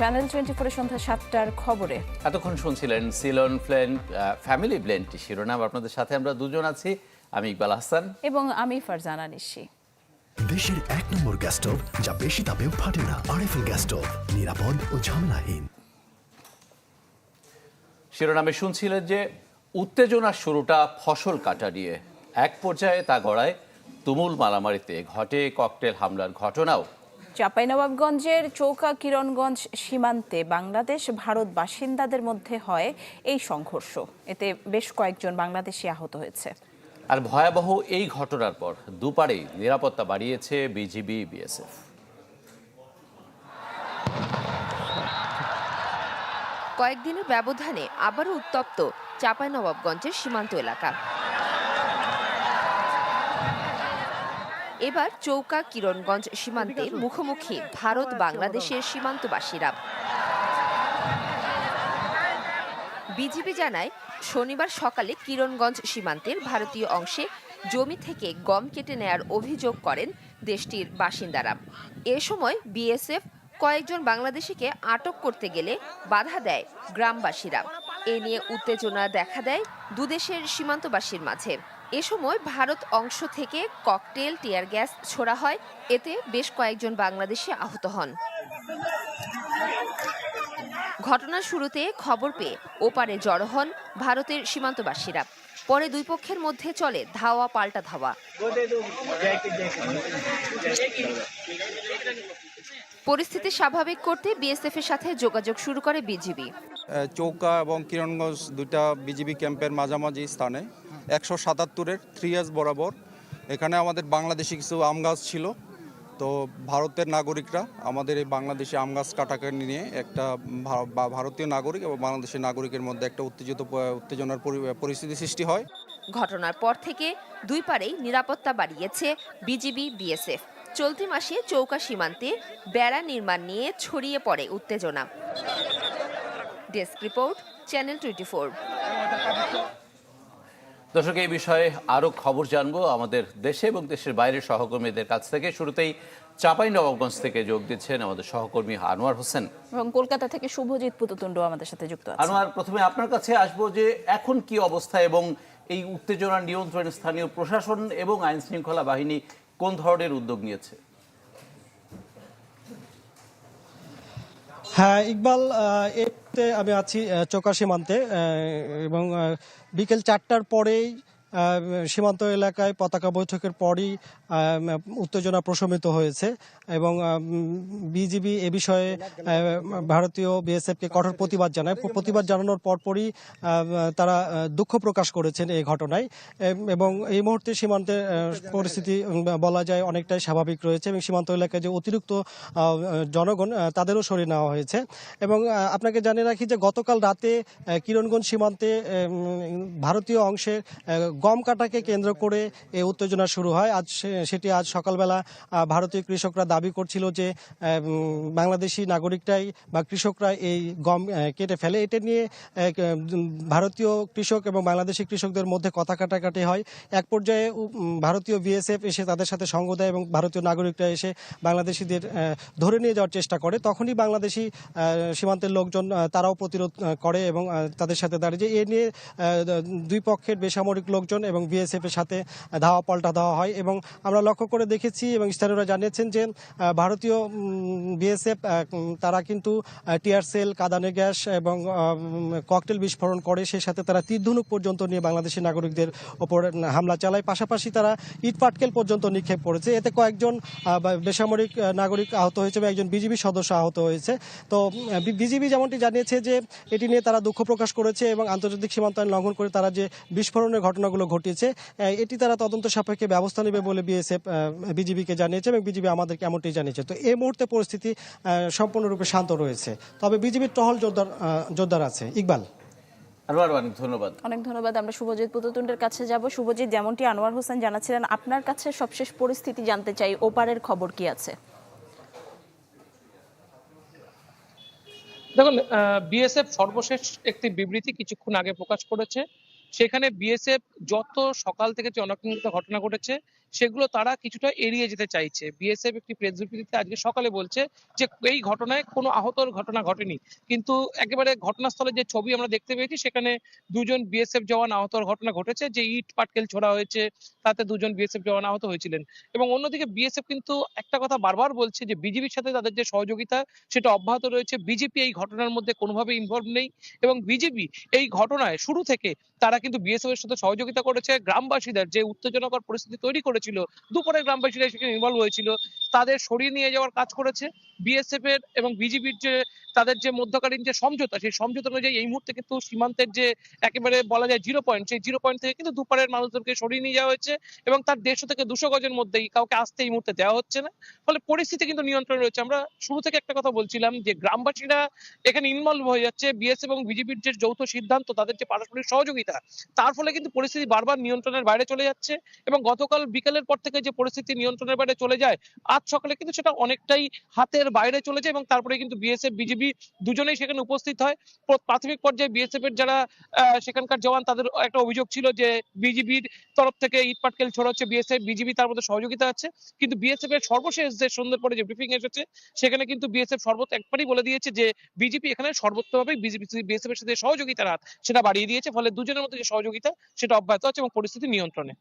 Channel twenty ফোরের সন্ধ্যা সাতটার খবরে। এতক্ষণ শুনছিলেন সিলন ফ্লেন ফ্যামিলি ব্লেন্ডটি শিরোনাম। আপনাদের সাথে আমরা দুজন আছি আমি ইকবাল হাসান। এবং আমি ফারজানা নিশি। দেশের এক নম্বর গ্যাস স্টোভ যা বেশি তাপেও ফাটে না আরএফএল গ্যাস স্টোভ নিরাপদ ও ঝামেলাহীন। শিরোনামে শুনছিলেন যে উত্তেজনার শুরুটা ফসল কাটা নিয়ে। এক পর্যায়ে তা গড়ায় তুমুল মারামারিতে ঘটে ককটেল হামলার ঘটনাও। চাঁপাইনবাবগঞ্জের চৌকা কিরণগঞ্জ সীমান্তে বাংলাদেশ ভারত বাসিন্দাদের মধ্যে হয় এই সংঘর্ষ। এতে বেশ কয়েকজন বাংলাদেশি আহত হয়েছে। আর ভয়াবহ এই ঘটনার পর দুপারেই নিরাপত্তা বাড়িয়েছে বিজিবি বিএসএফ। কয়েকদিনের ব্যবধানে আবারও উত্তপ্ত চাঁপাইনবাবগঞ্জের সীমান্ত এলাকা। এবার চৌকা কিরণগঞ্জ সীমান্তে মুখোমুখি ভারত বাংলাদেশের সীমান্তবাসীরা। বিজিবি জানায়, শনিবার সকালে কিরণগঞ্জ সীমান্তের ভারতীয় অংশে জমি থেকে গম কেটে নেয়ার অভিযোগ করেন দেশটির বাসিন্দারা। এ সময় বিএসএফ কয়েকজন বাংলাদেশিকে আটক করতে গেলে বাধা দেয় গ্রামবাসীরা। এ নিয়ে উত্তেজনা দেখা দেয় দুদেশের সীমান্তবাসীর মাঝে। এ সময় ভারত অংশ থেকে ককটেল, টিয়ার গ্যাস ছোড়া হয়। এতে বেশ কয়েকজন বাংলাদেশি আহত হন। ঘটনার শুরুতে খবর পেয়ে ওপারে জড়ো হন ভারতের সীমান্তবাসীরা। পরে দুই পক্ষের মধ্যে চলে ধাওয়া, পাল্টা ধাওয়া। পরিস্থিতি স্বাভাবিক করতে বিএসএফ এর সাথে যোগাযোগ শুরু করে বিজিবি। চৌকা এবং কিরণগঞ্জ দুটা বিজিবি ক্যাম্পের মাঝামাঝি স্থানে। একশো সাতাত্তরের থ্রি ইয়ার্স বরাবর। এখানে আমাদের বাংলাদেশি কিছু আম গাছ ছিল। তো ভারতের নাগরিকরা আমাদের এই বাংলাদেশি আম গাছ কাটাকে নিয়ে একটা ভারতীয় নাগরিক এবং বাংলাদেশের নাগরিকের মধ্যে একটা উত্তেজিত উত্তেজনার পরি- পরিস্থিতি সৃষ্টি হয়। ঘটনার পর থেকে দুই পারেই নিরাপত্তা বাড়িয়েছে বিজিবি, বিএসএফ। চলতি মাসে চৌকা সীমান্তে বেড়া নির্মাণ নিয়ে ছড়িয়ে পড়ে উত্তেজনা। ডেস্ক রিপোর্ট, চ্যানেল টোয়েন্টি দর্শক এই বিষয়ে আরও খবর জানব আমাদের দেশে এবং দেশের বাইরের সহকর্মীদের কাছ থেকে। শুরুতেই চাপাই নবাবগঞ্জ থেকে যোগ দিচ্ছেন আমাদের সহকর্মী আনোয়ার হোসেন। এবং কলকাতা থেকে শুভজিৎ পুততুণ্ড আমাদের সাথে যুক্ত আছে আনোয়ার প্রথমে আপনার কাছে আসব যে এখন কি অবস্থা এবং এই উত্তেজনা নিয়ন্ত্রণে স্থানীয় প্রশাসন এবং আইন শৃঙ্খলা বাহিনী কোন ধরনের উদ্যোগ নিয়েছে? হ্যাঁ ইকবাল আহ, এতে আমি আছি চোকা সীমান্তে এবং বিকেল চারটার পরেই সীমান্ত এলাকায় পতাকা বৈঠকের পরই উত্তেজনা প্রশমিত হয়েছে এবং বিজিবি এ বিষয়ে ভারতীয় বিএসএফকে কঠোর প্রতিবাদ জানায়। প্রতিবাদ জানানোর পরপরই তারা দুঃখ প্রকাশ করেছেন এই ঘটনায়। এবং এই মুহূর্তে সীমান্তের পরিস্থিতি বলা যায় অনেকটাই স্বাভাবিক রয়েছে এবং সীমান্ত এলাকায় যে অতিরিক্ত জনগণ তাদেরও সরিয়ে নেওয়া হয়েছে। এবং আপনাকে জানিয়ে রাখি যে গতকাল রাতে কিরণগঞ্জ সীমান্তে ভারতীয় অংশে আহ, গম কাটাকে কেন্দ্র করে এই উত্তেজনা শুরু হয়। আজ সেটি আজ সকালবেলা ভারতীয় কৃষকরা দাবি করছিল যে বাংলাদেশি নাগরিকরাই বা কৃষকরা এই গম কেটে ফেলে। এটা নিয়ে ভারতীয় কৃষক এবং বাংলাদেশি কৃষকদের মধ্যে কথা কাটাকাটি হয়। এক পর্যায়ে ভারতীয় বিএসএফ এসে তাদের সাথে সঙ্গ দেয় এবং ভারতীয় নাগরিকরা এসে বাংলাদেশিদের ধরে নিয়ে যাওয়ার চেষ্টা করে। তখনই বাংলাদেশি সীমান্তের লোকজন তারাও প্রতিরোধ করে এবং তাদের সাথে দাঁড়িয়ে। যে এ নিয়ে দুই পক্ষের বেসামরিক লোকজন এবং বিএসএফ এর সাথে ধাওয়া পাল্টা দেওয়া হয় এবং আমরা লক্ষ্য করে দেখেছি এবং স্থানীয়রা জানিয়েছেন যে ভারতীয় বিএসএফ তারা কিন্তু টিয়ার সেল কাদানে গ্যাস এবং ককটেল বিস্ফোরণ করে। সেই সাথে তারা তীরধনুক পর্যন্ত নিয়ে বাংলাদেশি নাগরিকদের ওপর হামলা চালায়। পাশাপাশি তারা ইট পাটকেল পর্যন্ত নিক্ষেপ করেছে। এতে কয়েকজন বেসামরিক নাগরিক আহত হয়েছে এবং একজন বিজিবি সদস্য আহত হয়েছে। তো বিজিবি যেমনটি জানিয়েছে যে, এটি নিয়ে তারা দুঃখ প্রকাশ করেছে এবং আন্তর্জাতিক সীমান্ত লঙ্ঘন করে তারা যে বিস্ফোরণের ঘটনাগুলো ঘটিয়েছে। এটি তারা তদন্ত সাপেক্ষে ব্যবস্থা নেবে বলে বিএসএফ বিজিবিকে জানিয়েছে এবং বিজিবি আমাদেরকে এমনটি জানিয়েছে। তো এই মুহূর্তে পরিস্থিতি সম্পূর্ণরূপে শান্ত রয়েছে। তবে বিজিবির টহল জোরদার জোরদার আছে। ইকবাল। আনোয়ার অনেক ধন্যবাদ। অনেক ধন্যবাদ। আমরা শুভজিৎ পুততুণ্ডের কাছে যাব। শুভজিৎ যেমনটি আনোয়ার হোসেন জানাচ্ছিলেন আপনার কাছে সবশেষ পরিস্থিতি জানতে চাই। ওপারের খবর কি আছে? দেখুন বিএসএফ সর্বশেষ একটি বিবৃতি কিছুক্ষণ আগে প্রকাশ করেছে। সেখানে বিএসএফ যত সকাল থেকে যে অনাকাঙ্ক্ষিত ঘটনা ঘটেছে সেগুলো তারা কিছুটা এড়িয়ে যেতে চাইছে। বিএসএফ একটি প্রেস বিবৃতিতে আজকে সকালে বলছে যে, এই ঘটনায় কোনো আহতর ঘটনা ঘটেনি। কিন্তু একেবারে ঘটনাস্থলে যে ছবি আমরা দেখতে পেয়েছি, সেখানে দুজন বিএসএফ জওয়ান আহতর ঘটনা ঘটেছে। যে ইট পাটকেল ছোড়া হয়েছে, তাতে দুজন বিএসএফ জওয়ান আহত হয়েছিলেন। এবং অন্যদিকে বিএসএফ কিন্তু একটা কথা বারবার বলছে যে বিজেপির সাথে তাদের যে সহযোগিতা, সেটা অব্যাহত রয়েছে। বিজেপি এই ঘটনার মধ্যে কোনোভাবে ইনভলভ নেই। এবং বিজেপি এই ঘটনায় শুরু থেকে তারা কিন্তু বিএসএফ এর সাথে সহযোগিতা করেছে। গ্রামবাসীদের যে উত্তেজনাকর পরিস্থিতি তৈরি করেছিল দুপুরে গ্রামবাসীরা সেখানে ইনভলভ হয়েছিল। তাদের সরিয়ে নিয়ে যাওয়ার কাজ করেছে বিএসএফ এর এবং বিজেপির যে, তাদের যে মধ্যকালীন যে সমঝোতা, সেই সমঝোতা অনুযায়ী এই মুহূর্তে কিন্তু সীমান্তের যে একেবারে বলা যায় জিরো পয়েন্ট সেই জিরো পয়েন্ট থেকে কিন্তু দুপারের মানুষদেরকে সরিয়ে নিয়ে যাওয়া হয়েছে এবং তার দেড়শো থেকে দুশো গজের মধ্যেই কাউকে আসতে এই মুহূর্তে দেওয়া হচ্ছে না। ফলে পরিস্থিতি কিন্তু নিয়ন্ত্রণে রয়েছে। আমরা শুরু থেকে একটা কথা বলছিলাম যে, গ্রামবাসীরা এখানে ইনভলভ হয়ে যাচ্ছে। বিএসএফ এবং বিজেপির যে যৌথ সিদ্ধান্ত, তাদের যে পারস্পরিক সহযোগিতা, তার ফলে কিন্তু পরিস্থিতি বারবার নিয়ন্ত্রণের বাইরে চলে যাচ্ছে এবং গতকাল বিকেলের পর থেকে যে পরিস্থিতি নিয়ন্ত্রণের বাইরে চলে যায় আজ সকালে কিন্তু সেটা অনেকটাই হাতের বাইরে চলে যায় এবং তারপরে কিন্তু বিএসএফ বিজেপি দুজনেই সেখানে উপস্থিত হয়। প্রাথমিক পর্যায়ে বিএসএফ এর যারা সেখানকার জওয়ান তাদের একটা অভিযোগ ছিল যে বিজিবির তরফ থেকে ইট পাটকেল ছোড়া হচ্ছে বিএসএফ বিজিবি তার মধ্যে সহযোগিতা আছে। কিন্তু বিএসএফ এর সর্বশেষ যে সন্ধ্যের পরে যে ব্রিফিং এসেছে সেখানে কিন্তু বিএসএফ সর্বত একবারই বলে দিয়েছে যে বিজেপি এখানে সর্বোত্তভাবে বিজেপি বিএসএফ এর সাথে সহযোগিতার হাত সেটা বাড়িয়ে দিয়েছে। ফলে দুজনের মধ্যে যে সহযোগিতা সেটা অব্যাহত আছে এবং পরিস্থিতি নিয়ন্ত্রণে।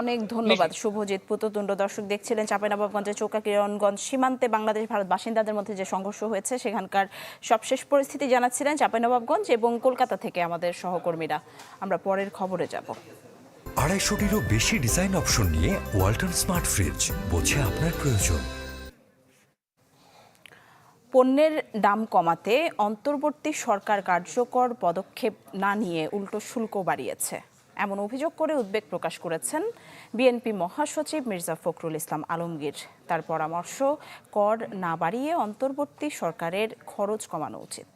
অনেক ধন্যবাদ শুভজিৎ পুততুণ্ড দর্শক দেখছিলেন চাঁপাইনবাবগঞ্জের চৌকা কিরণগঞ্জ সীমান্তে বাংলাদেশ ভারত বাসিন্দাদের মধ্যে যে সংঘর্ষ হয়েছে সেখানকার সবশেষ পরিস্থিতি জানাচ্ছিলেন চাঁপাইনবাবগঞ্জ এবং কলকাতা থেকে আমাদের সহকর্মীরা। আমরা পরের খবরে যাব। আড়াইশোটিরও বেশি ডিজাইন অপশন নিয়ে ওয়ালটন স্মার্ট ফ্রিজ বোঝে আপনার প্রয়োজন। পণ্যের দাম কমাতে অন্তর্বর্তী সরকার কার্যকর পদক্ষেপ না নিয়ে উল্টো শুল্ক বাড়িয়েছে। এমন অভিযোগ করে উদ্বেগ প্রকাশ করেছেন বিএনপি মহাসচিব মির্জা ফখরুল ইসলাম আলমগীর। তার পরামর্শ, কর না বাড়িয়ে অন্তর্বর্তী সরকারের খরচ কমানো উচিত।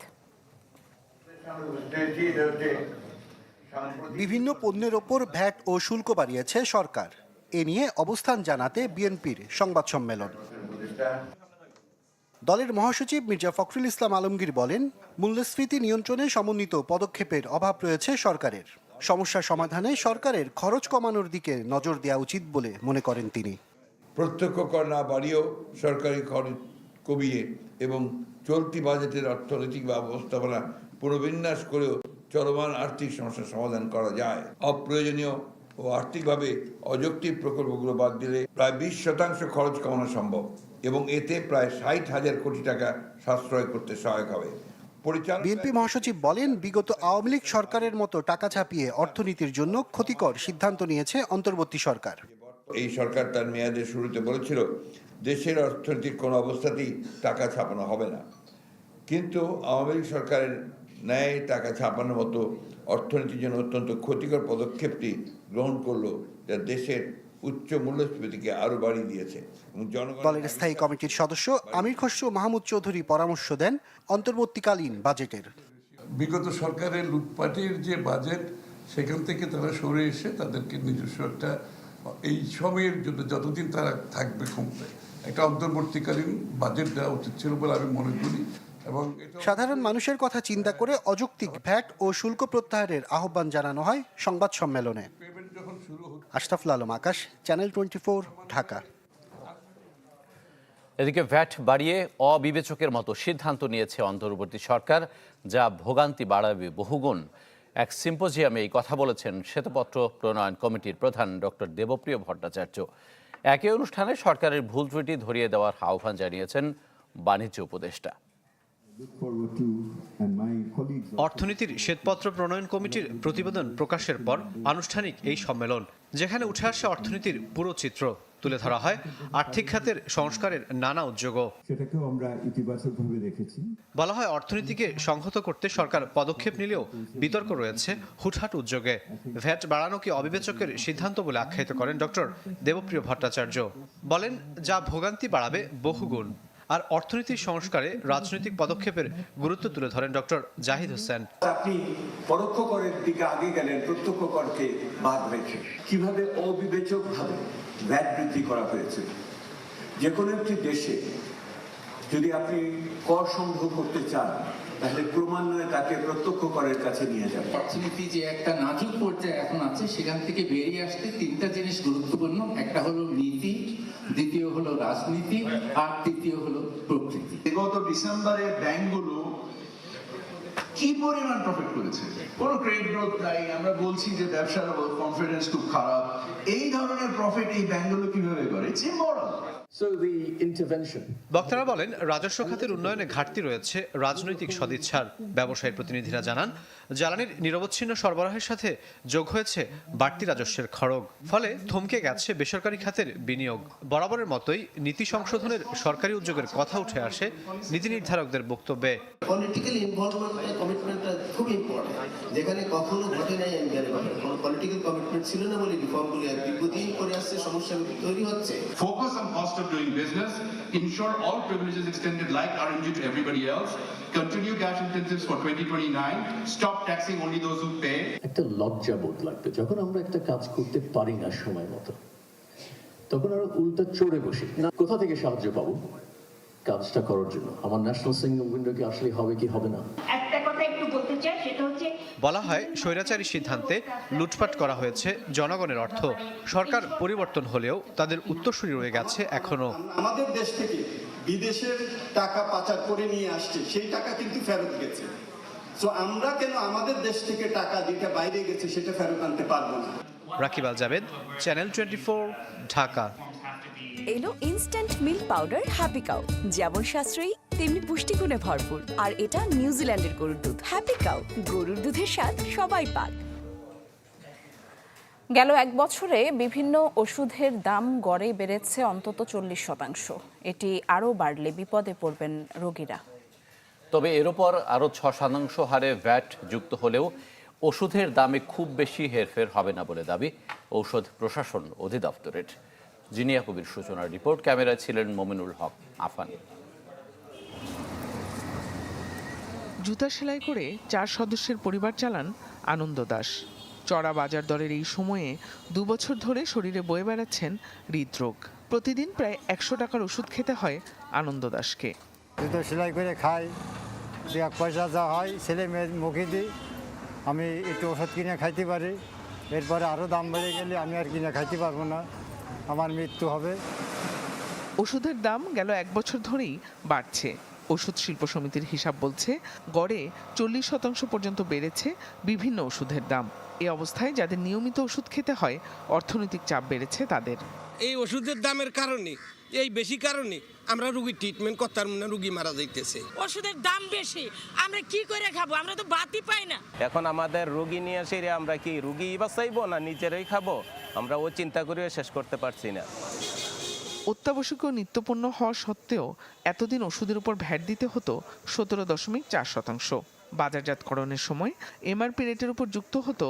বিভিন্ন পণ্যের ওপর ভ্যাট ও শুল্ক বাড়িয়েছে সরকার। এ নিয়ে অবস্থান জানাতে বিএনপির সংবাদ সম্মেলন। দলের মহাসচিব মির্জা ফখরুল ইসলাম আলমগীর বলেন, মূল্যস্ফীতি নিয়ন্ত্রণে সমন্বিত পদক্ষেপের অভাব রয়েছে সরকারের। সমস্যা সমাধানে সরকারের খরচ কমানোর দিকে নজর দেওয়া উচিত বলে মনে করেন তিনি। প্রত্যক্ষ কর না বাড়িয়েও সরকারি খরচ কমিয়ে এবং চলতি বাজেটের অর্থনৈতিক ব্যবস্থাপনা পুনর্বিন্যাস করেও চলমান আর্থিক সমস্যার সমাধান করা যায়। অপ্রয়োজনীয় ও আর্থিকভাবে অযৌক্তিক প্রকল্পগুলো বাদ দিলে প্রায় বিশ শতাংশ খরচ কমানো সম্ভব এবং এতে প্রায় ষাট হাজার কোটি টাকা সাশ্রয় করতে সহায়ক হবে। বিএনপি মহাসচিব বলেন বিগত আওয়ামী লীগ সরকারের মতো টাকা ছাপিয়ে অর্থনীতির জন্য ক্ষতিকর সিদ্ধান্ত নিয়েছে অন্তর্বর্তী সরকার। এই সরকার তার মেয়াদের শুরুতে বলেছিল দেশের অর্থনৈতিক কোনো অবস্থাতেই টাকা ছাপানো হবে না। কিন্তু আওয়ামী লীগ সরকারের ন্যায় টাকা ছাপানোর মতো অর্থনীতির জন্য অত্যন্ত ক্ষতিকর পদক্ষেপটি গ্রহণ করল যা দেশের উচ্চ মূল্যস্ফীতিকে আরও বাড়িয়ে দিয়েছে। দলের স্থায়ী কমিটির সদস্য আমির খসরু মাহমুদ চৌধুরী পরামর্শ দেন অন্তর্বর্তীকালীন বাজেটের। বিগত সরকারের লুটপাটের যে বাজেট সেখান থেকে তারা সরে এসে তাদেরকে নিজস্ব একটা এই সময়ের জন্য যতদিন তারা থাকবে ক্ষমতায় একটা অন্তর্বর্তীকালীন বাজেট দেওয়া উচিত ছিল বলে আমি মনে করি। এবং সাধারণ মানুষের কথা চিন্তা করে অযৌক্তিক ভ্যাট ও শুল্ক প্রত্যাহারের আহ্বান জানানো হয় সংবাদ সম্মেলনে পেমেন্ট যখন শুরু হচ্ছে আশরাফুল আলম, আকাশ, চ্যানেল টোয়েন্টি ঢাকা। এদিকে ভ্যাট বাড়িয়ে অবিবেচকের মতো সিদ্ধান্ত নিয়েছে অন্তর্বর্তী সরকার, যা ভোগান্তি বাড়াবে বহুগুণ। এক সিম্পোজিয়ামে এই কথা বলেছেন শ্বেতপত্র প্রণয়ন কমিটির প্রধান ডক্টর দেবপ্রিয় ভট্টাচার্য। একই অনুষ্ঠানে সরকারের ভুল ত্রুটি ধরিয়ে দেওয়ার আহ্বান জানিয়েছেন বাণিজ্য উপদেষ্টা। অর্থনীতির শ্বেতপত্র প্রণয়ন কমিটির প্রতিবেদন প্রকাশের পর আনুষ্ঠানিক এই সম্মেলন যেখানে উঠে আসে অর্থনীতির পুরো চিত্র। তুলে ধরা হয় আর্থিক খাতের সংস্কারের নানা উদ্যোগও। সেটাকেও আমরা ইতিবাচকভাবে দেখেছি। বলা হয় অর্থনীতিকে সংহত করতে সরকার পদক্ষেপ নিলেও বিতর্ক রয়েছে হুটহাট উদ্যোগে। ভ্যাট বাড়ানো কি অবিবেচকের সিদ্ধান্ত বলে আখ্যায়িত করেন ডক্টর দেবপ্রিয় ভট্টাচার্য। বলেন যা ভোগান্তি বাড়াবে বহুগুণ। আর অর্থনীতির সংস্কারে রাজনৈতিক পদক্ষেপের গুরুত্ব তুলে ধরেন ডক্টর জাহিদ হোসেন। আপনি পরোক্ষ করের দিকে আগে গেলেন প্রত্যক্ষ করকে বাদ রেখে। কীভাবে অবিবেচক ভাবে ভ্যাট বৃদ্ধি করা হয়েছে? যে কোনো একটি দেশে যদি আপনি কর সংগ্রহ করতে চান তাহলে ক্রমান্বয়ে তাকে প্রত্যক্ষ করের কাছে নিয়ে যাবেন অর্থনীতি যে একটা নাজুক পর্যায়ে এখন আছে সেখান থেকে বেরিয়ে আসতে তিনটা জিনিস গুরুত্বপূর্ণ। একটা হলো নীতি দ্বিতীয় হলো রাজনীতি আর তৃতীয় হলো প্রকৃতি। গত ডিসেম্বরে ব্যাংকগুলো কি পরিমাণ প্রফিট করেছে? কোনো ক্রেডিট গ্রোথ নাই, আমরা বলছি যে ব্যবসার কনফিডেন্স খুব খারাপ। এই ধরনের প্রফিট এই ব্যাংকগুলো কীভাবে করে? যে ইন্টারভেনশন বক্তারা বলেন রাজস্ব খাতের উন্নয়নে ঘাটতি রয়েছে রাজনৈতিক সদিচ্ছার ব্যবসায়ী প্রতিনিধিরা জানান জ্বালানির নিরবচ্ছিন্ন সরবরাহের সাথে যোগ হয়েছে বাড়তি রাজস্বের খড়গ। ফলে থমকে গেছে বেসরকারি খাতের বিনিয়োগ। বরাবরের মতোই নীতি সংশোধনের সরকারি উদ্যোগের কথা উঠে আসে নীতি নির্ধারকদের বক্তব্যে। ইম্পর্টেন্ট যেখানে কখনো ঘটে নাই কোনো পলিটিক্যাল কমিটমেন্ট ছিল না বলে রিফর্মগুলো দীর্ঘদিন করে আসছে সমস্যা তৈরি হচ্ছে। Focus on cost of doing business, ensure all privileges extended like RMG to everybody else, continue cash incentives for 2029, stop taxing only those who pay. একটা লজ্জা বোধ লাগবে যখন আমরা একটা কাজ করতে পারি না সময় মতো তখন আরও উল্টা চড়ে বসি না কোথা থেকে সাহায্য পাবো কাজটা করার জন্য আমার ন্যাশনাল সিঙ্গল উইন্ডো কি আসলে হবে কি হবে না একটা কথা একটু বলতে চাই সেটা হচ্ছে বলা হয় স্বৈরাচারী সিদ্ধান্তে লুটপাট করা হয়েছে জনগণের অর্থ। সরকার পরিবর্তন হলেও তাদের উত্তরসূরি রয়ে গেছে এখনও আমাদের দেশ থেকে বিদেশের টাকা পাচার করে নিয়ে আসছে সেই টাকা কিন্তু ফেরত গেছে। তো আমরা কেন আমাদের দেশ থেকে টাকা যেটা বাইরে গেছে সেটা ফেরত আনতে পারব না? রাকিব আল জাভেদ চ্যানেল টোয়েন্টি ঢাকা এলো instant milk powder happy cow যেমন সাশ্রয়ী তেমনি পুষ্টিগুণে ভরপুর। আর এটা নিউজিল্যান্ডের গরুর দুধ হ্যাপি কাউ গরুর দুধের স্বাদ সবাই পাক। গেল এক বছরে বিভিন্ন ওষুধের দাম গড়ে বেড়েছে অন্তত চল্লিশ শতাংশ। এটি আরও বাড়লে বিপদে পড়বেন রোগীরা। তবে এর ওপর আরও ছ শতাংশ হারে ভ্যাট যুক্ত হলেও ওষুধের দামে খুব বেশি হেরফের হবে না বলে দাবি ঔষধ প্রশাসন অধিদপ্তরের। জিনিয়া কবির সূচনার রিপোর্ট ক্যামেরায় ছিলেন মমিনুল হক আফান। জুতা সেলাই করে চার সদস্যের পরিবার চালান আনন্দ দাস। চড়া বাজার দরের এই সময়ে দু বছর ধরে শরীরে বয়ে বেড়াচ্ছেন হৃদরোগ। প্রতিদিন প্রায় একশো টাকার ওষুধ খেতে হয় আনন্দ দাসকে। জুতো সেলাই করে খাই। দু এক পয়সা যা হয় ছেলে মেয়ে মুখে দিই আমি একটু ওষুধ কিনে খাইতে পারি। এরপরে আরও দাম বেড়ে গেলে আমি আর কিনে খাইতে পারব না। আমার মৃত্যু হবে। ওষুধের দাম গেল এক বছর ধরেই বাড়ছে। ওষুধ শিল্প সমিতির হিসাব বলছে গড়ে চল্লিশ শতাংশ পর্যন্ত বেড়েছে বিভিন্ন ওষুধের দাম। এই অবস্থায় যাদের নিয়মিত ওষুধ খেতে হয় অর্থনৈতিক চাপ বেড়েছে তাদের। এই ওষুধের দামের কারণে এই বেশি কারণে আমরা রুগীর ট্রিটমেন্ট করতাম না রুগী মারা যাইতেছে। ওষুধের দাম বেশি আমরা কি করে খাব? আমরা তো বাতি পাই না। এখন আমাদের রুগী নিয়ে সেরে আমরা কি রুগী বাঁচাইবো না নিজেরাই খাব? আমরা ও চিন্তা করে শেষ করতে পারছি না। অত্যাবশ্যকীয় নিত্যপণ্য হওয়া সত্ত্বেও এতদিন ওষুধের উপর ভ্যাট দিতে হতো সতেরো দশমিক চার শতাংশ। বাজারজাতকরণের সময় এমআরপি রেটের উপর যুক্ত হতো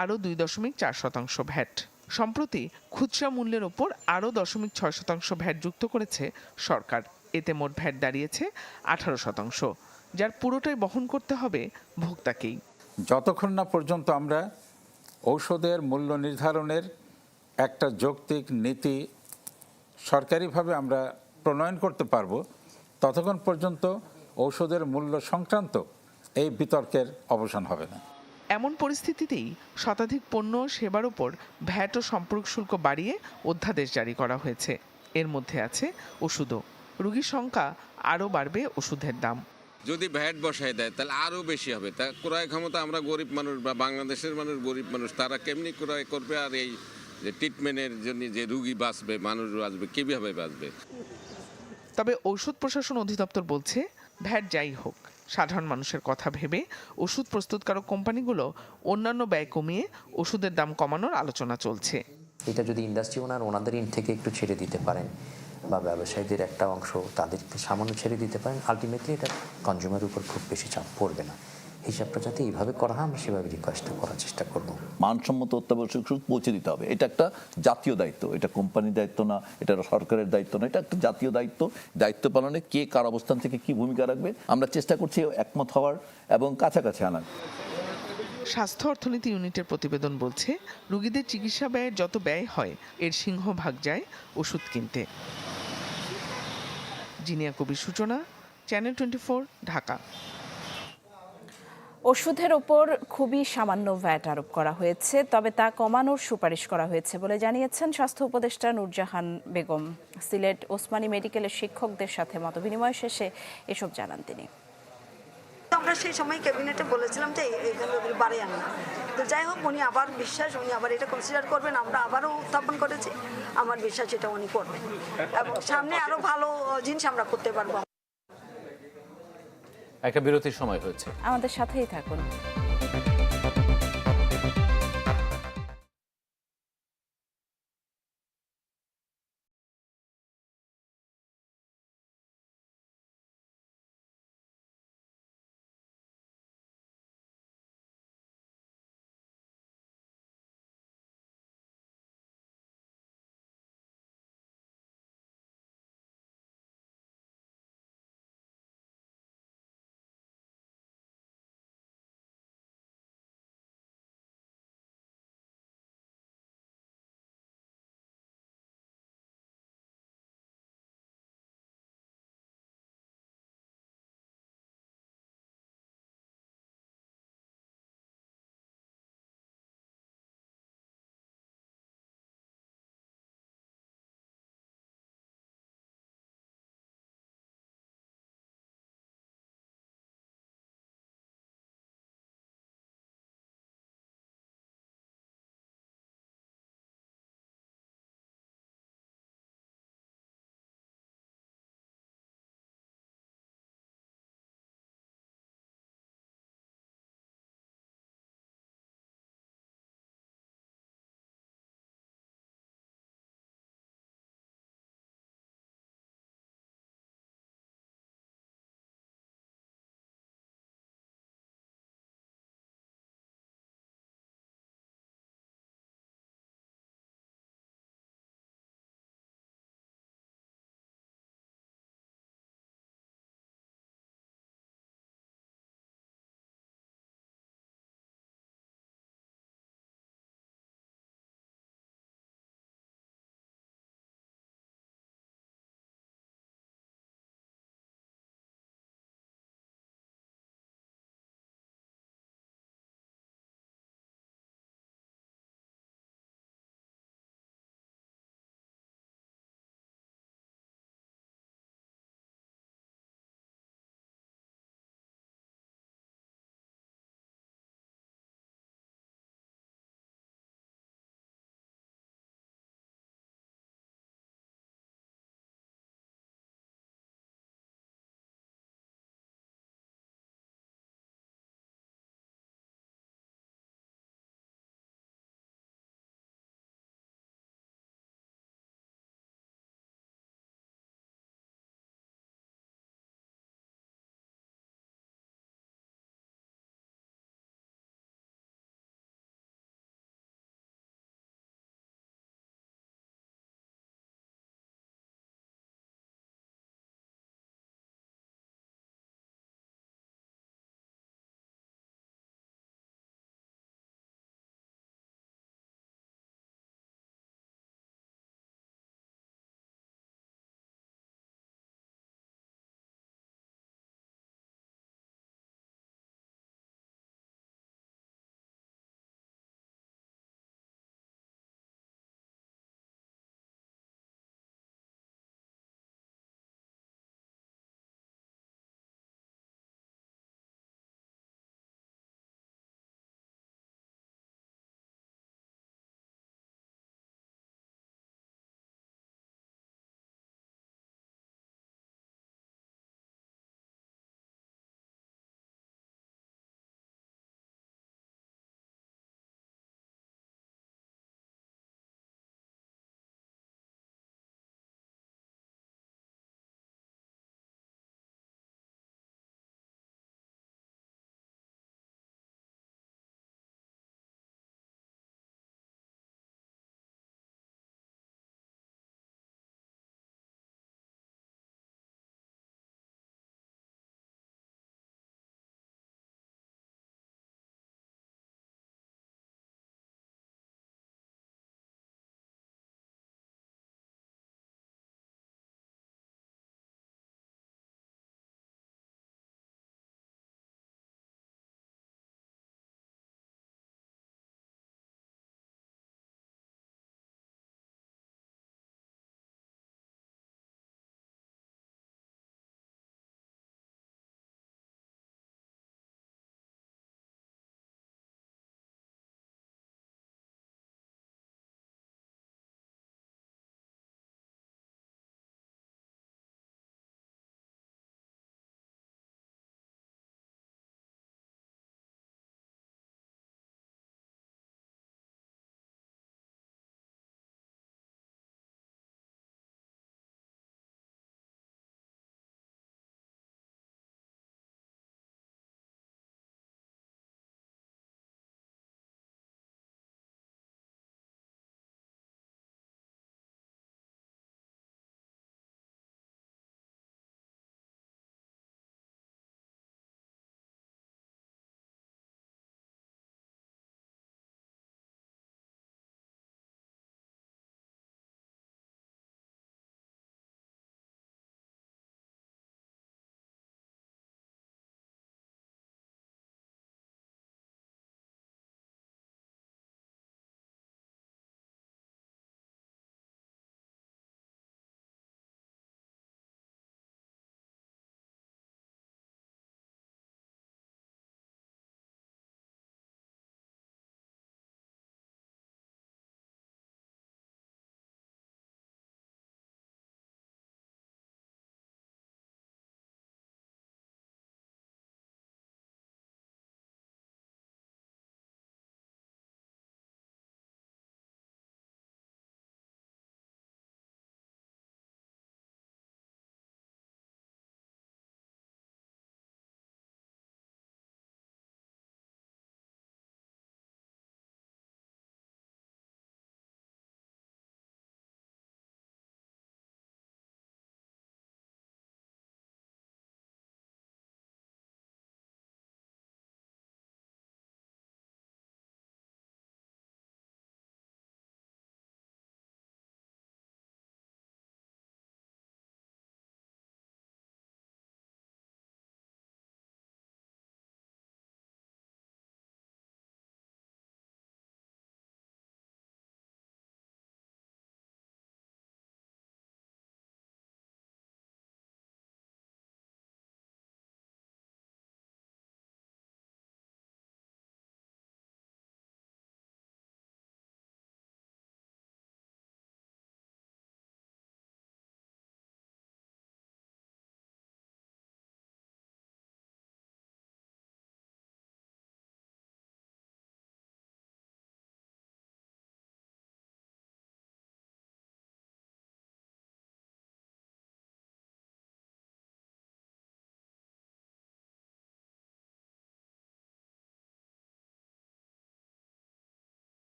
আরও দুই দশমিক চার শতাংশ ভ্যাট। সম্প্রতি খুচরা মূল্যের ওপর আরও দশমিক ছয় শতাংশ ভ্যাট যুক্ত করেছে সরকার। এতে মোট ভ্যাট দাঁড়িয়েছে আঠারো শতাংশ যার পুরোটাই বহন করতে হবে ভোক্তাকেই। যতক্ষণ না পর্যন্ত আমরা ঔষধের মূল্য নির্ধারণের একটা যৌক্তিক নীতি সরকারিভাবে আমরা প্রণয়ন করতে পারব ততক্ষণ পর্যন্ত ঔষধের মূল্য সংক্রান্ত এই বিতর্কের অবসান হবে না। এমন পরিস্থিতিতেই শতাধিক পণ্য ও সেবার ওপর ভ্যাট ও সম্পর্ক শুল্ক বাড়িয়ে অধ্যাদেশ জারি করা হয়েছে। এর মধ্যে আছে ওষুধও। রোগীর সংখ্যা আরও বাড়বে ওষুধের দাম। যদি ভ্যাট বসায় দেয় তাহলে আরও বেশি হবে। তা ক্রয় ক্ষমতা আমরা গরিব মানুষ বা বাংলাদেশের মানুষ গরিব মানুষ তারা কেমনি ক্রয় করবে আর এই যে ট্রিটমেন্টের জন্য যে রুগী বাঁচবে মানুষ বাঁচবে কীভাবে বাঁচবে? তবে ঔষধ প্রশাসন অধিদপ্তর বলছে ভ্যাট যাই হোক সাধারণ মানুষের কথা ভেবে ওষুধ প্রস্তুতকারক কোম্পানিগুলো অন্যান্য ব্যয় কমিয়ে ওষুধের দাম কমানোর আলোচনা চলছে। এটা যদি ইন্ডাস্ট্রি ওনার ওনাদের ইন থেকে একটু ছেড়ে দিতে পারেন বা ব্যবসায়ীদের একটা অংশ তাদের সামান্য ছেড়ে দিতে পারেন আলটিমেটলি এটা কনজিউমারের উপর খুব বেশি চাপ পড়বে না। হিসাবটা যাতে এইভাবে করা হয় আমরা সেভাবে রিকোয়েস্টটা করার চেষ্টা করব। মানসম্মত অত্যাবশ্যক ওষুধ পৌঁছে দিতে হবে। এটা একটা জাতীয় দায়িত্ব। এটা কোম্পানির দায়িত্ব না এটা সরকারের দায়িত্ব না এটা একটা জাতীয় দায়িত্ব। দায়িত্ব পালনে কে কার অবস্থান থেকে কি ভূমিকা রাখবে আমরা চেষ্টা করছি একমত হওয়ার এবং কাছাকাছি আনার। স্বাস্থ্য অর্থনীতি ইউনিটের প্রতিবেদন বলছে রোগীদের চিকিৎসা ব্যয়ের যত ব্যয় হয় এর সিংহভাগ যায় ওষুধ কিনতে। জিনিয়া কবির সূচনা চ্যানেল টোয়েন্টি ঢাকা। ওষুধের ওপর খুবই সামান্য ভ্যাট আরোপ করা হয়েছে, তবে তা কমানোর সুপারিশ করা হয়েছে বলে জানিয়েছেন স্বাস্থ্য উপদেষ্টা নূরজাহান বেগম। সিলেট ওসমানী মেডিকেলের শিক্ষকদের সাথে মতবিনিময় শেষে এসব জানান তিনি। আমরা সেই সময় ক্যাবিনেটে বলেছিলাম যে এখানে ওগুলো বাড়ে আনা তো যাই হোক, উনি আবার বিশ্বাস, উনি আবার এটা কনসিডার করবেন, আমরা আবারও উত্থাপন করেছি। আমার বিশ্বাস এটা উনি করবেন। এবং সামনে আরও ভালো জিনিস আমরা করতে পারব। একটা বিরতির সময় হয়েছে। আমাদের সাথেই থাকুন।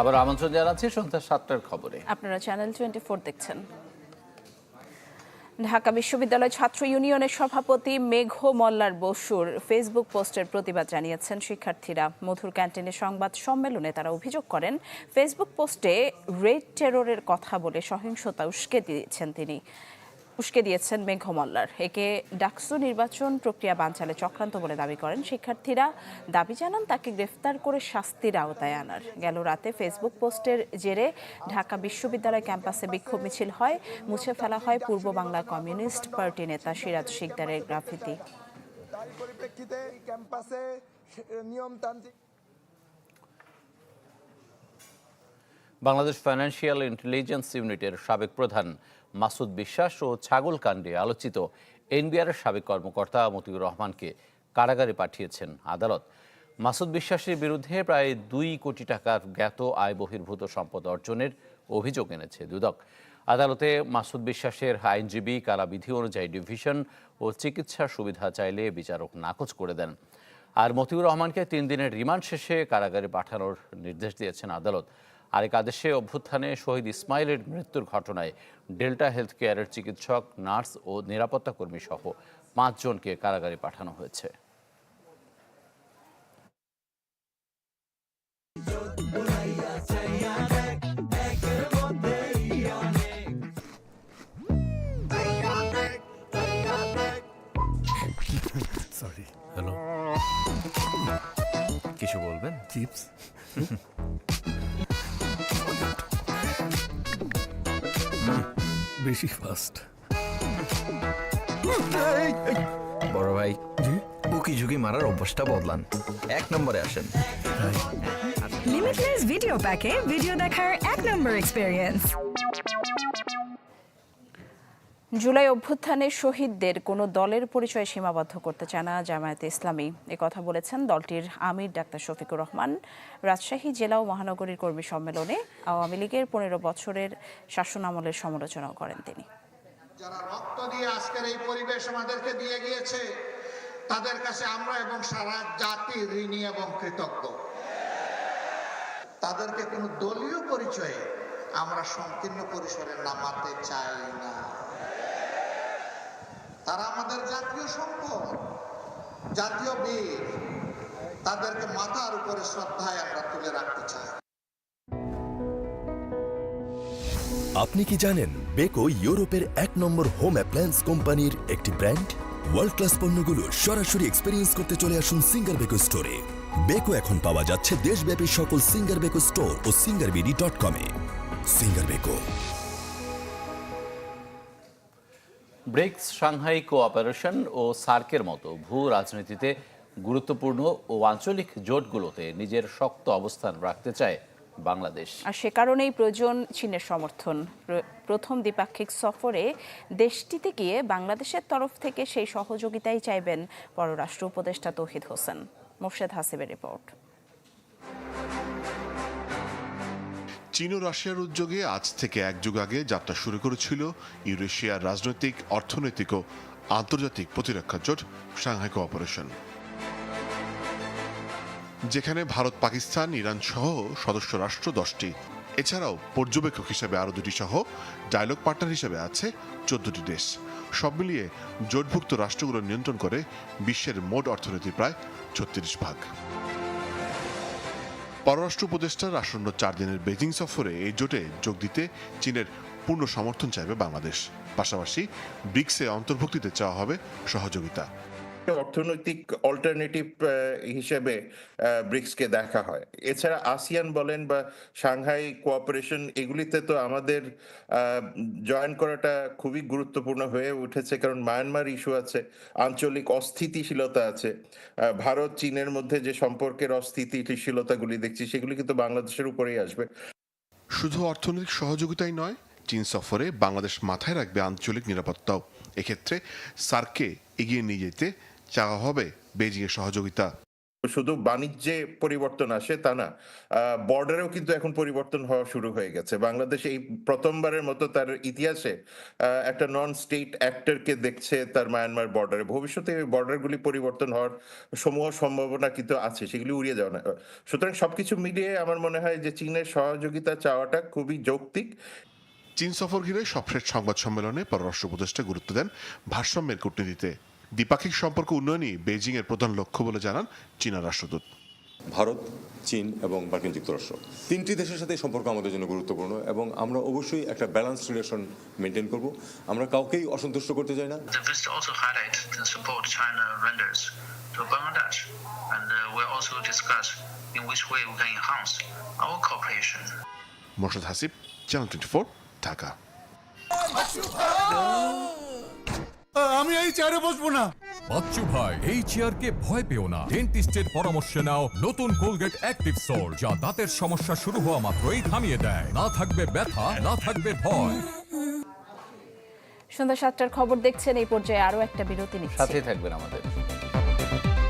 আবার আমন্ত্রণ জানাচ্ছি সন্ধ্যা সাতটার খবরে। আপনারা চ্যানেল টোয়েন্টি ফোর দেখছেন। ঢাকা বিশ্ববিদ্যালয় ছাত্র ইউনিয়নের সভাপতি মেঘ মল্লার বসুর ফেসবুক পোস্টের প্রতিবাদ জানিয়েছেন শিক্ষার্থীরা। মধুর ক্যান্টিনে সংবাদ সম্মেলনে তারা অভিযোগ করেন, ফেসবুক পোস্টে রেড টেররের কথা বলে সহিংসতা উস্কে দিয়েছেন তিনি। উস্কে দিয়েছেন মেঘ মল্লার একে ডাকসু নির্বাচন প্রক্রিয়া বানচালে চক্রান্ত বলে দাবি করেন শিক্ষার্থীরা। দাবি জানান তাকে গ্রেফতার করে শাস্তির আওতায় আনার। গেল রাতে ফেসবুক পোস্টের জেরে ঢাকা বিশ্ববিদ্যালয় ক্যাম্পাসে বিক্ষোভ মিছিল হয় মুছে ফেলা হয় পূর্ব বাংলা কমিউনিস্ট পার্টি নেতা সিরাজ শিকদারের গ্রাফিতি। পরিপ্রেক্ষিতে ক্যাম্পাসে নিয়মতান্ত্রিক বাংলাদেশ ফাইন্যান্সিয়াল ইন্টেলিজেন্স ইউনিটের সাবেক প্রধান মাসুদ বিশ্বাস ও ছাগল কাণ্ডে আলোচিত এনবিআরের সাবেক কর্মকর্তা মতিউর রহমানকে কারাগারে পাঠিয়েছেন আদালত। মাসুদ বিশ্বাসের বিরুদ্ধে প্রায় দুই কোটি টাকার জ্ঞাত আয় বহির্ভূত সম্পদ অর্জনের অভিযোগ এনেছে দুদক। আদালতে মাসুদ বিশ্বাসের আইনজীবী কারাবিধি অনুযায়ী ডিভিশন ও চিকিৎসা সুবিধা চাইলে বিচারক নাকচ করে দেন। আর মতিউর রহমানকে তিন দিনের রিমান্ড শেষে কারাগারে পাঠানোর নির্দেশ দিয়েছেন আদালত। আরেক আদেশে অভ্যুত্থানে শহীদ ইসমাইলের মৃত্যুর ঘটনায় ডেল্টা হেলথ কেয়ারের চিকিৎসক নার্স ও নিরাপত্তা কর্মী সহ পাঁচজনকে কারাগারে পাঠানো হয়েছে। সরি হ্যালো কিছু বলবেন? চিপস বেশি ফাস্ট বড় ভাই উকি ঝুঁকি মারার অভ্যাসটা বদলান। এক নম্বরে আসেন। লিমিটলেস ভিডিও প্যাকে ভিডিও দেখার এক নম্বর এক্সপিরিয়েন্স জুলাই অভ্যুত্থানে শহীদদের কোনো দলের পরিচয় সীমাবদ্ধ করতে চায় না জামায়াতে ইসলামী। কথা বলেছেন দলটির আমির ডাক্তার শফিকুর রহমান। রাজশাহী জেলা ও মহানগরীর কর্মী সম্মেলনে আওয়ামী লীগের পনেরো বছরের শাসনামলের সমালোচনাও করেন তিনি। যারা রক্ত দিয়ে আজকের এই পরিবেশ আমাদেরকে দিয়ে গিয়েছে, তাদের কাছে আমরা এবং সারা জাতি ঋণী এবং কৃতজ্ঞ। তাদেরকে কোনো দলীয় পরিচয়ে আমরা সংকীর্ণ পরিসরে নামাতে চাই না। তারা আমাদের জাতীয় সম্পদ, জাতীয় বীর। তাদেরকে মাথার উপরে শ্রদ্ধায় আমরা তুলে রাখতে চাই। আপনি কি জানেন বেকো ইউরোপের এক নম্বর হোম অ্যাপ্লায়েন্স কোম্পানির একটি ব্র্যান্ড ওয়ার্ল্ড ক্লাস পণ্যগুলো সরাসরি এক্সপেরিয়েন্স করতে চলে আসুন সিঙ্গার বেকো স্টোরে বেকো এখন পাওয়া যাচ্ছে দেশব্যাপী সকল সিঙ্গার বেকো স্টোর ও সিঙ্গার বিডি ডট কমে Singer Beko BRICS Shanghai cooperation ও সার্কের মতো ভূ রাজনীতিতে গুরুত্বপূর্ণ ও আঞ্চলিক জোটগুলোতে নিজের শক্ত অবস্থান রাখতে চায় বাংলাদেশ। আর সে কারণেই প্রয়োজন চীনের সমর্থন। প্রথম দ্বিপাক্ষিক সফরে দেশটিতে গিয়ে বাংলাদেশের তরফ থেকে সেই সহযোগিতাই চাইবেন পররাষ্ট্র উপদেষ্টা তৌহিদ হোসেন। মোর্শেদ হাসিবের রিপোর্ট। চীন ও রাশিয়ার উদ্যোগে আজ থেকে এক যুগ আগে যাত্রা শুরু করেছিল ইউরেশিয়ার রাজনৈতিক, অর্থনৈতিক ও আন্তর্জাতিক প্রতিরক্ষা জোট সাংহাই কোঅপারেশন। যেখানে ভারত, পাকিস্তান, ইরান সহ সদস্য রাষ্ট্র দশটি। এছাড়াও পর্যবেক্ষক হিসেবে আরও দুটি সহ ডায়লগ পার্টনার হিসেবে আছে চোদ্দটি দেশ। সব মিলিয়ে জোটভুক্ত রাষ্ট্রগুলো নিয়ন্ত্রণ করে বিশ্বের মোট অর্থনীতির প্রায় ছত্রিশ ভাগ। পররাষ্ট্র উপদেষ্টার আসন্ন চার দিনের বেজিং সফরে এই জোটে যোগ দিতে চীনের পূর্ণ সমর্থন চাইবে বাংলাদেশ। পাশাপাশি ব্রিক্সে অন্তর্ভুক্তিতে চাওয়া হবে সহযোগিতা। অর্থনৈতিক অল্টারনেটিভ হিসেবে ব্রিক্সকে দেখা হয়। এছাড়া আসিয়ান বলেন বা সাংহাই কোঅপারেশন, এগুলিতে তো আমাদের জয়েন করাটা খুবই গুরুত্বপূর্ণ হয়ে উঠেছে, কারণ মায়ানমার ইস্যু আছে, আঞ্চলিক অস্থিতিশীলতা আছে ভারত, চীনের মধ্যে যে সম্পর্কের অস্থিতিশীলতাগুলি দেখছি, সেগুলি কিন্তু বাংলাদেশের উপরেই আসবে। শুধু অর্থনৈতিক সহযোগিতাই নয়, চীন সফরে বাংলাদেশ মাথায় রাখবে আঞ্চলিক নিরাপত্তাও। এক্ষেত্রে সার্ককে এগিয়ে নিয়ে যেতে চাওয়া হবে বেজিংয়ের সহযোগিতা। শুধু বাণিজ্যে পরিবর্তন আসে তা না বর্ডারেও কিন্তু এখন পরিবর্তন হওয়া শুরু হয়ে গেছে। বাংলাদেশ এই প্রথমবারের মতো তার ইতিহাসে একটা নন স্টেট অ্যাক্টরকে দেখছে তার মায়ানমার বর্ডারে ভবিষ্যতে এই বর্ডারগুলি পরিবর্তন হওয়ার সমূহ সম্ভাবনা কিন্তু আছে সেগুলি উড়িয়ে যাওয়া না। সুতরাং সবকিছু মিলিয়ে আমার মনে হয় যে চীনের সহযোগিতা চাওয়াটা খুবই যৌক্তিক। চীন সফর ঘিরে সবশেষ সংবাদ সম্মেলনে পররাষ্ট্র উপদেষ্টা গুরুত্ব দেন ভারসাম্যের কূটনীতিতে। দ্বিপাক্ষিক সম্পর্ক উন্নয়নই বেজিং এর প্রধান লক্ষ্য বলে জানান চীনা রাষ্ট্রদূত। ভারত চীন এবং মার্কিন যুক্তরাষ্ট্র। তিনটি দেশের সাথে সম্পর্ক আমাদের জন্য গুরুত্বপূর্ণ এবং আমরা অবশ্যই একটা ব্যালেন্স রিলেশন মেনটেন করব। আমরা কাউকেই অসন্তুষ্ট করতে চাই না। To Bangladesh, and uh, we'll also discuss in which way we can enhance our cooperation. Morshed Hasib channel twenty four Dhaka আমি এই চেয়ারে বসবো না। বাচ্চু ভাই এই চেয়ারকে ভয় পেও না। ডেন্টিস্টের পরামর্শে নাও নতুন কোলগেট অ্যাক্টিভ সোল যা দাঁতের সমস্যা শুরু হওয়া মাত্রই থামিয়ে দেয়। না থাকবে ব্যথা না থাকবে ভয়। সন্ধ্যা সাতটার খবর দেখছেন এই পর্যায়ে আরও একটা বিরতি নিচ্ছে। সাথে থাকবেন আমাদের।